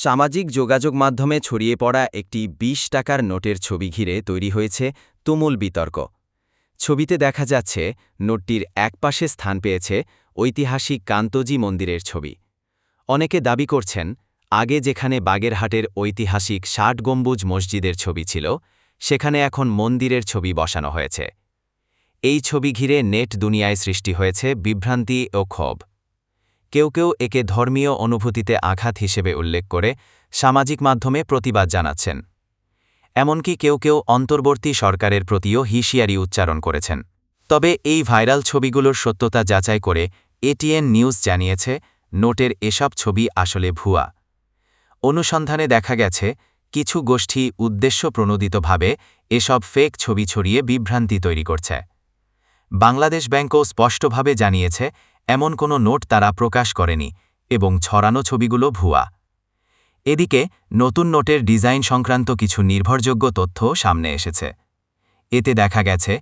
সামাজিক যোগাযোগ মাধ্যমে ছড়িয়ে পড়া একটি ২০ টাকার নোটের ছবি ঘিরে তৈরি হয়েছে তুমুল বিতর্ক। ছবিতে দেখা যাচ্ছে, নোটটির একপাশে স্থান পেয়েছে ঐতিহাসিক কান্তজি মন্দিরের ছবি। অনেকে দাবি করছেন, আগে যেখানে বাগেরহাটের ঐতিহাসিক ষাট গম্বুজ মসজিদের ছবি ছিল, সেখানে এখন মন্দিরের ছবি বসানো হয়েছে। এই ছবি ঘিরে নেট দুনিয়ায় সৃষ্টি হয়েছে বিভ্রান্তি ও ক্ষোভ। কেউ কেউ একে ধর্মীয় অনুভূতিতে আঘাত হিসেবে উল্লেখ করে সামাজিক মাধ্যমে প্রতিবাদ জানাচ্ছেন। এমনকি কেউ কেউ অন্তর্বর্তী সরকারের প্রতিও হিঁশিয়ারি উচ্চারণ করেছেন। তবে এই ভাইরাল ছবিগুলোর সত্যতা যাচাই করে এটিএন নিউজ জানিয়েছে, নোটের এসব ছবি আসলে ভুয়া। অনুসন্ধানে দেখা গেছে, কিছু গোষ্ঠী উদ্দেশ্যপ্রণোদিতভাবে এসব ফেক ছবি ছড়িয়ে বিভ্রান্তি তৈরি করছে। বাংলাদেশ ব্যাংকও স্পষ্টভাবে জানিয়েছে, এমন কোনো নোট তারা প্রকাশ করেনি এবং ছড়ানো ছবিগুলো ভুয়া। এদিকে, নতুন নোটের ডিজাইন সংক্রান্ত কিছু নির্ভরযোগ্য তথ্য সামনে এসেছে। এতে দেখা গেছে